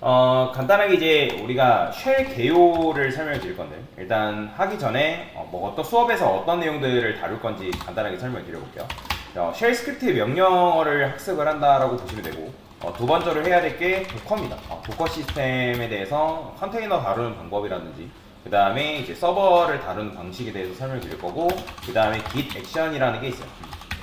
어, 간단하게 이제 우리가 쉘 개요를 설명해 드릴 건데 일단 하기 전에 어, 뭐 어떤 수업에서 어떤 내용들을 다룰 건지 간단하게 설명해 드려볼게요. 어, 쉘 스크립트 명령어를 학습을 한다라고 보시면 되고 어, 두 번째로 해야 될 게 도커입니다. 어, 도커 시스템에 대해서 컨테이너 다루는 방법이라든지 그 다음에 이제 서버를 다루는 방식에 대해서 설명을 드릴 거고 그 다음에 git 액션이라는 게 있어요.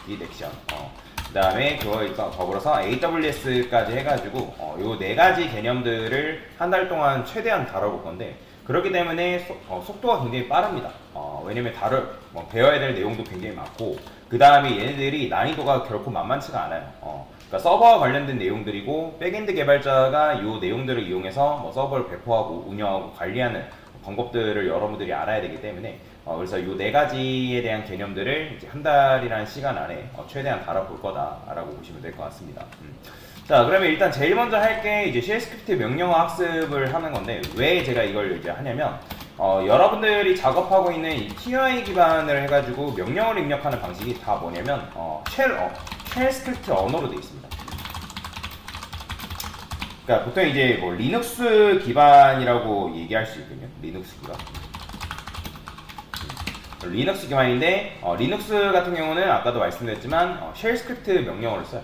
git 액션. 어, 그 다음에 그거에 더불어서 AWS까지 해가지고 어, 요네 가지 개념들을 한 달 동안 최대한 다뤄볼 건데 그렇기 때문에 소- 어, 속도가 굉장히 빠릅니다. 어, 왜냐면 다룰 뭐 배워야 될 내용도 굉장히 많고 그 다음에 얘네들이 난이도가 결코 만만치가 않아요. 어, 그러니까 서버와 관련된 내용들이고 백엔드 개발자가 이 내용들을 이용해서 뭐 서버를 배포하고 운영하고 관리하는 방법들을 여러분들이 알아야 되기 때문에 어, 그래서 이 네 가지에 대한 개념들을 이제 한 달이라는 시간 안에 어, 최대한 다뤄볼 거다라고 보시면 될 것 같습니다. 음. 자, 그러면 일단 제일 먼저 할 게 이제 쉘 스크립트 명령어 학습을 하는 건데 왜 제가 이걸 이제 하냐면 어, 여러분들이 작업하고 있는 이 TUI 기반을 해가지고 명령어를 입력하는 방식이 다 뭐냐면 어, 쉘, 어, 쉘 스크립트 언어로 되어 있습니다. 그러니까 보통 이제 뭐 리눅스 기반이라고 얘기할 수 있거든요. 리눅스 기반. 음. 리눅스 기반인데 어, 리눅스 같은 경우는 아까도 말씀드렸지만 어, 쉘 스크립트 명령어를 써요.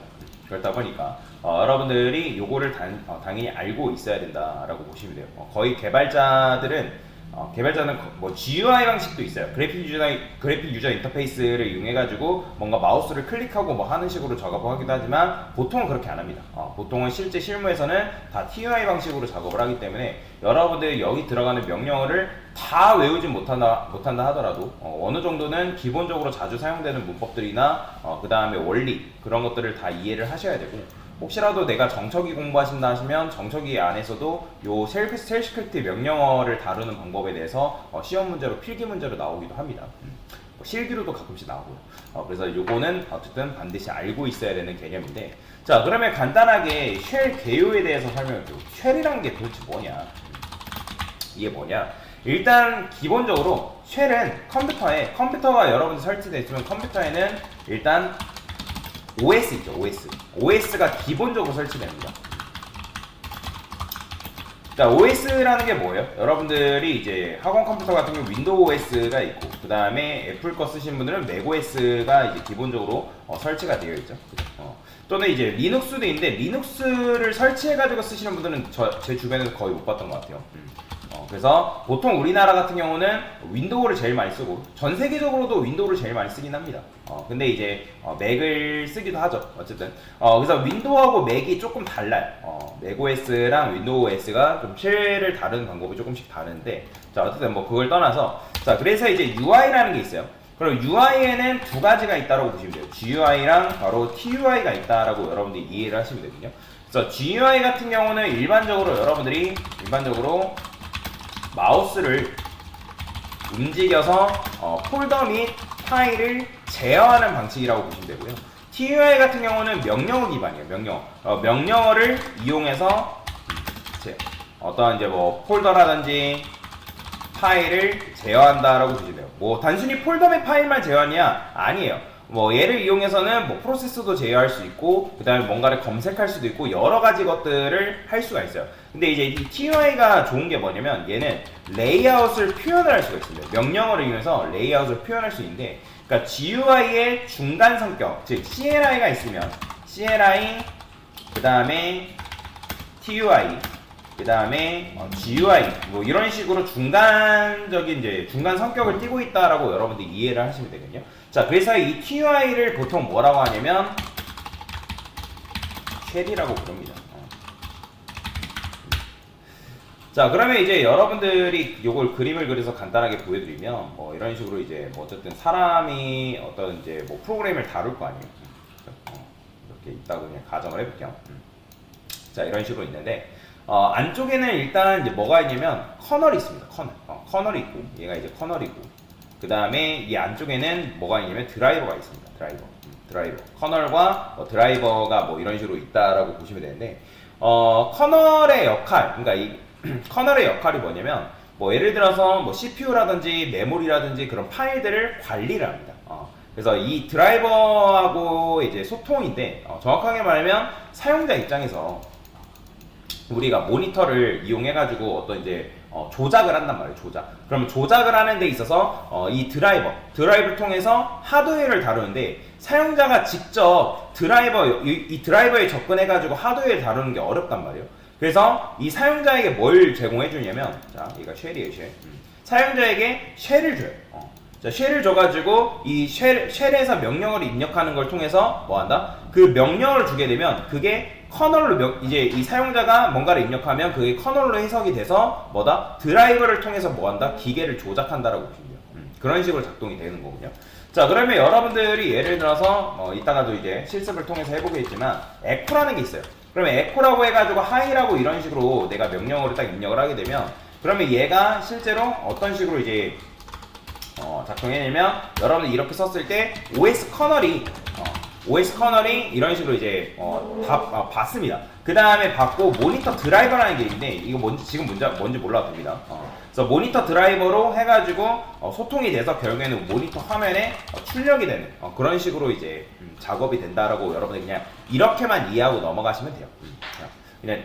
그렇다 보니까 어, 여러분들이 요거를 단, 어, 당연히 알고 있어야 된다라고 보시면 돼요. 어, 거의 개발자들은 어, 개발자는 거- 뭐 GUI 방식도 있어요. 그래픽 유저 그래픽 유저 인터페이스를 이용해 가지고 뭔가 마우스를 클릭하고 뭐 하는 식으로 작업을 하기도 하지만 보통은 그렇게 안 합니다. 어, 보통은 실제 실무에서는 다 TUI 방식으로 작업을 하기 때문에 여러분들 여기 들어가는 명령어를 다 외우진 못한다 못한다 하더라도 어, 느 정도는 기본적으로 자주 사용되는 문법들이나 그 다음에 원리 그런 것들을 다 이해를 하셔야 되고 혹시라도 내가 정석이 공부하신다 하시면 정석이 안에서도 요셀 스크립트 명령어를 다루는 방법에 대해서 어, 시험 문제로 필기 문제로 나오기도 합니다. 음. 뭐 실기로도 가끔씩 나오고요. 어, 그래서 요거는 어쨌든 반드시 알고 있어야 되는 개념인데 자 그러면 간단하게 쉘 개요에 대해서 설명을 드리고 쉘이라는 게 도대체 뭐냐 이게 뭐냐 일단 기본적으로 쉘은 컴퓨터에 컴퓨터가 여러분들 설치되어 있으면 컴퓨터에는 일단 OS 있죠, OS. OS가 기본적으로 설치됩니다. 자, OS라는 게 뭐예요? 여러분들이 이제 학원 컴퓨터 같은 경우 윈도우 OS가 있고, 그 다음에 애플 거 쓰신 분들은 맥OS가 이제 기본적으로 어, 설치가 되어 있죠. 어. 또는 이제 리눅스도 있는데, 리눅스를 설치해가지고 쓰시는 분들은 저, 제 주변에서 거의 못 봤던 것 같아요. 음. 어, 그래서 보통 우리나라 같은 경우는 윈도우를 제일 많이 쓰고 전 세계적으로도 윈도우를 제일 많이 쓰긴 합니다. 어, 근데 이제 어, 맥을 쓰기도 하죠. 어쨌든 어, 그래서 윈도우하고 맥이 조금 달라요. 어, 맥OS랑 윈도우 OS가 좀 쉘을 다루는 방법이 조금씩 다른데 자 어쨌든 뭐 그걸 떠나서 자 그래서 이제 UI라는 게 있어요. 그럼 UI에는 두 가지가 있다고 보시면 돼요. GUI랑 바로 TUI가 있다라고 여러분들이 이해를 하시면 되거든요. 그래서 GUI 같은 경우는 일반적으로 여러분들이 일반적으로 마우스를 움직여서 어, 폴더 및 파일을 제어하는 방식이라고 보시면 되고요. TUI 같은 경우는 명령어 기반이에요. 명령어. 어, 명령어를 이용해서 제, 어떤 이제 뭐 폴더라든지 파일을 제어한다라고 보시면 돼요. 뭐 단순히 폴더 및 파일만 제어하냐? 아니에요. 뭐 얘를 이용해서는 뭐 프로세서도 제어할 수 있고 그다음에 뭔가를 검색할 수도 있고 여러 가지 것들을 할 수가 있어요. 근데 이제 이 TUI가 좋은 게 뭐냐면 얘는 레이아웃을 표현을 할 수가 있습니다. 명령어를 이용해서 레이아웃을 표현할 수 있는데 그러니까 GUI의 중간 성격, 즉 CLI가 있으면 CLI 그다음에 TUI 그 다음에 GUI 뭐 이런 식으로 중간적인 이제 중간 성격을 띠고 있다라고 여러분들이 이해를 하시면 되거든요. 자, 그래서 이 TUI를 보통 뭐라고 하냐면 쉘이라고 부릅니다. 어. 자, 그러면 이제 여러분들이 요걸 그림을 그려서 간단하게 보여드리면 뭐 이런 식으로 이제 뭐 어쨌든 사람이 어떤 이제 뭐 프로그램을 다룰 거 아니에요. 어, 이렇게 있다고 그냥 가정을 해볼게요. 음. 자, 이런 식으로 있는데 어, 안쪽에는 일단 이제 뭐가 있냐면 커널이 있습니다. 커널. 어, 커널이 있고 얘가 이제 커널이고 그 다음에 이 안쪽에는 뭐가 있냐면 드라이버가 있습니다. 드라이버. 음, 드라이버. 커널과 어, 드라이버가 뭐 이런 식으로 있다라고 보시면 되는데 어, 커널의 역할, 그러니까 이 커널의 역할이 뭐냐면 뭐 예를 들어서 뭐 CPU라든지 메모리라든지 그런 파일들을 관리를 합니다. 어, 그래서 이 드라이버하고 이제 소통인데 어, 정확하게 말하면 사용자 입장에서 우리가 모니터를 이용해가지고 어떤 이제 어, 조작을 한단 말이에요, 조작. 그러면 조작을 하는 데 있어서 어, 이 드라이버, 드라이브를 통해서 하드웨어를 다루는데 사용자가 직접 드라이버, 이, 이 드라이버에 접근해가지고 하드웨어를 다루는 게 어렵단 말이에요. 그래서 이 사용자에게 뭘 제공해주냐면, 자, 얘가 쉘이에요, 쉘. 음. 사용자에게 쉘을 줘요. 어. 자, 쉘을 줘가지고 이 쉘, 쉘에서 명령을 입력하는 걸 통해서 뭐 한다? 그 명령을 주게 되면 그게 커널로 명- 이제 이 사용자가 뭔가를 입력하면 그게 커널로 해석이 돼서 뭐다? 드라이버를 통해서 뭐 한다? 기계를 조작한다라고 돼요. 음, 그런 식으로 작동이 되는 거군요. 자, 그러면 여러분들이 예를 들어서 어, 이따가도 이제 실습을 통해서 해보겠지만 에코라는 게 있어요. 그러면 에코라고 해가지고 하이라고 이런 식으로 내가 명령어를 딱 입력을 하게 되면 그러면 얘가 실제로 어떤 식으로 이제 어, 작동해내면 여러분들 이렇게 썼을 때 OS 커널이 어, OS 커널이 이런 식으로 이제 어, 다 아, 받습니다. 그 다음에 받고 모니터 드라이버라는 게 있는데 이거 뭔지 지금 뭔지, 뭔지 몰라도 됩니다. 어, 그래서 모니터 드라이버로 해가지고 어, 소통이 돼서 결국에는 모니터 화면에 어, 출력이 되는 어, 그런 식으로 이제 음, 작업이 된다라고 여러분들 그냥 이렇게만 이해하고 넘어가시면 돼요. 음, 그냥,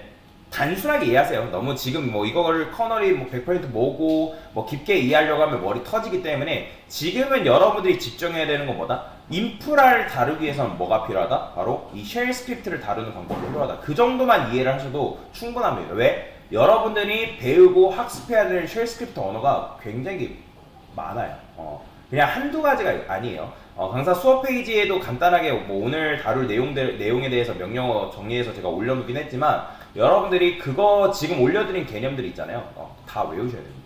단순하게 이해하세요. 너무 지금 뭐 이거를 커널이 뭐 100% 뭐고 뭐 깊게 이해하려고 하면 머리 터지기 때문에 지금은 여러분들이 집중해야 되는 건 뭐다? 인프라를 다루기 위해서는 뭐가 필요하다? 바로 이 쉘 스크립트를 다루는 방법이 필요하다. 그 정도만 이해를 하셔도 충분합니다. 왜? 여러분들이 배우고 학습해야 되는 쉘 스크립트 언어가 굉장히 많아요. 어, 그냥 한두 가지가 아니에요. 어, 강사 수업 페이지에도 간단하게 뭐 오늘 다룰 내용들, 내용에 대해서 명령어 정리해서 제가 올려놓긴 했지만 여러분들이 그거 지금 올려드린 개념들 있잖아요. 어, 다 외우셔야 됩니다.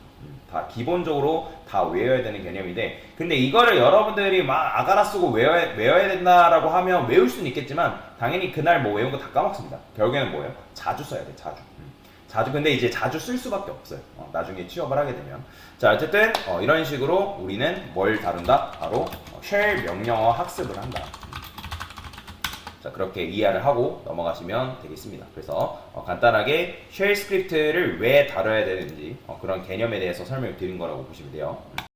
음, 다 기본적으로 다 외워야 되는 개념인데 근데 이거를 여러분들이 막 아가라 쓰고 외워야, 외워야 된다라고 하면 외울 수는 있겠지만 당연히 그날 뭐 외운 거 다 까먹습니다. 결국에는 뭐예요? 자주 써야 돼, 자주. 음. 자주 근데 이제 자주 쓸 수밖에 없어요. 어, 나중에 취업을 하게 되면 자 어쨌든 어, 이런 식으로 우리는 뭘 다룬다? 바로 어, 쉘 명령어 학습을 한다. 자 그렇게 이해를 하고 넘어가시면 되겠습니다. 그래서 어, 간단하게 쉘 스크립트를 왜 다뤄야 되는지 어, 그런 개념에 대해서 설명을 드린 거라고 보시면 돼요. 음.